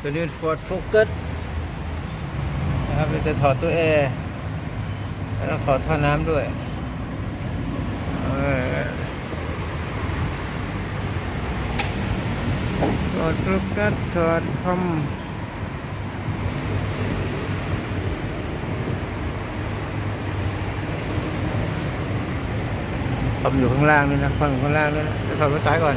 ตัวนี้เป็น Ford Focus นะครับเราจะถอดตัวแอร์แล้วถอดท่อน้ำด้วยเออถอดโฟกัสถอดคอมคอมอยู่ข้างล่างนี่นะคอมอยู่ข้างล่างนี่นะจะถอดไว้ซ้ายก่อน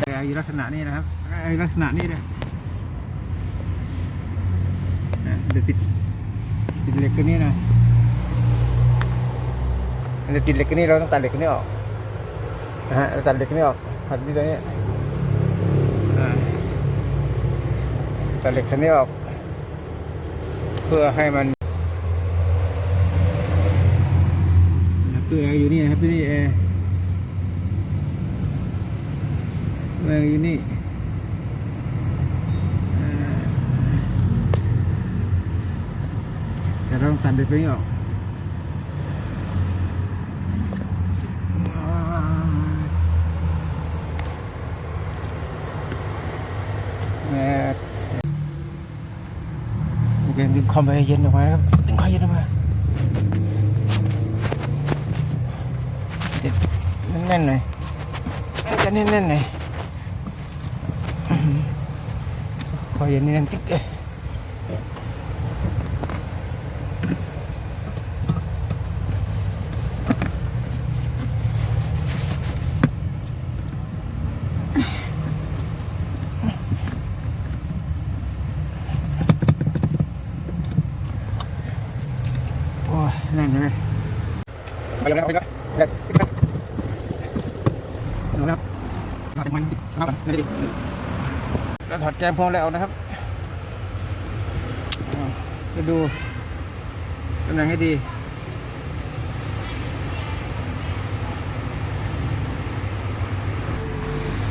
แอร์อยู่ลักษณะนี้นะครับแอร์อยู่ลักษณะนี้เลยนะเดี๋ยวติดติดเหล็กตัวนี้นะเดี๋ยวติดเหล็กตัวนี้เราต้องตัดเหล็กตัวนี้ออกนะฮะเราตัดเหล็กตัวนี้ออกตัดที่ตัวนี้ตัดเหล็กตัวนี้ออก เพื่อให้มันตัวแออยู่นี่นะครับตัวนี้แอร์เมืองอยู่นี่เอ่อเราต้องตัดเด็กนี้ออก คอมไปเย็นออกมานะครับดึงคอมเย็นออกมาติดแน่นๆหน่อยจะแน่นๆหน่อยคอยเย็นนี่นั่นติ๊กเอ้ยโอ้ยนั่นเลย ไปแล้วไปแล้วไปแล้วนะครับมาถึงมันมาแบบนี้ดิเราถอดแกมพวงแล้วนะครับอ่าจะดูตำแหน่งให้ดี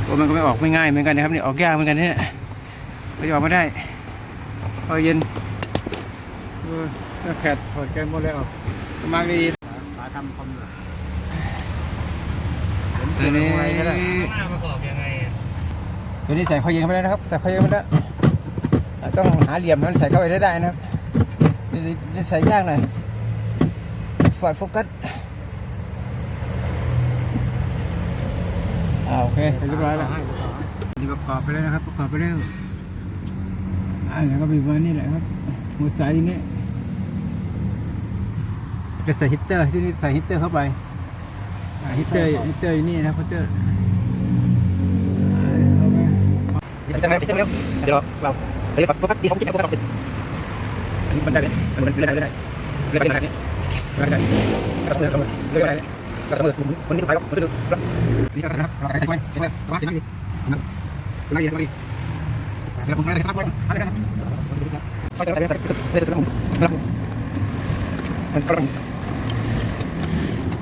โอ้มันก็ไม่ออกไม่ง่ายเหมือนกันนะครับนี่ออกยากเหมือนกันเนี่ยก็จะออกไม่ได้พอเย็นเออถ้าแขดถอดแกมพวงแล้วออกมากดี ทำคอมเหรอตัวนี้หน้าประกอบยังไงอะตัวนี้ใส่พอเย็นเข้าไปแล้วนะครับ ใส่พอเย็นเข้าไปแล้วต้องหาเหลี่ยมให้มันใส่เข้าไปได้ได้นะครับนี่จะใส่ยากหน่อยฟอร์ดโฟกัสอ่าโอเคเรียบร้อยแล้วนี่ประกอบไปแล้วนะครับ ประกอบไปแล้วอ่าแล้วก็บีบมานี่แหละครับหมดสายอย่างนี้ จะใส่ฮิตเตอร์ที่นี่ใส่ฮิตเตอร์เข้าไปอ่าฮิตเตอร์ฮิตเตอร์อยู่นี่นะครับฮิตเตอร์อ่าเอาไปดิฉันจะไม่ติดแล้วเดี๋ยวเราเดี๋ยวโฟกัสดีสองจุดโฟกัสติดอันนี้มันได้เลยมันเลื่อนได้เลื่อนได้เลื่อนไปทางนี้เลื่อนได้กระตุ้นกระตุ้นเลื่อนได้กระตุ้นมันนี่ไปแล้วมันดูนี่ก็นะครับเราใช้ไว้ใช้ไว้ว่าถึงนี่นะไม่ดีไม่ดีเดี๋ยวผมไม่ได้ครับอะไรนะครับไปจะใช้ไปสุดเลยสุดแล้วผมนะครับมันก็ต้องนะครับเราจะทำอะไรมันล็อกเนี่ยล็อกล็อกล็อกยังใส่ไปมั้ยใส่ไปใส่ไปเราใส่กันชิงกันเราใส่เราใส่เราใส่เย็นแต่เราใส่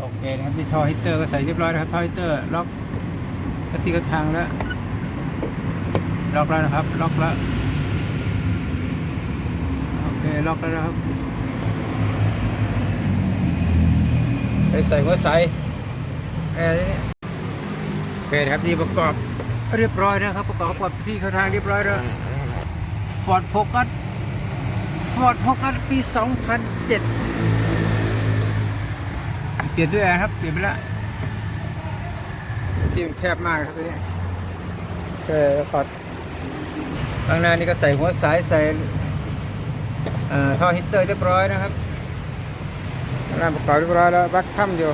โอเคนะครับที่ท่อฮีตเตอร์ก็ใส่เรียบร้อยนะครับท่อฮีตเตอร์ล็อกกระที่กระทางแล้วล็อกแล้วนะครับ ล็อกแล้วโอเคล็อกแล้วนะครับไปใส่หัวใส่แอร์นี่โอเคนะครับนี่ประกอบเรียบร้อยนะครับ ประกอบกับที่เข้าทางเรียบร้อยแล้วฟอร์ดโฟกัสฟอร์ดโฟกัสปี 2007เปลี่ ยนด้วยแอร์ครับเปลี่ยนไปแล้วที่มันแคบมากครับตัวนี้เออขอดข้างหน้านี่ก็ใส่หัวสายใส่ท่อฮิตเตอร์เรียบร้อยนะครับงางหน้าประกอบเรียบร้อยแล้วบักค่ำอยู่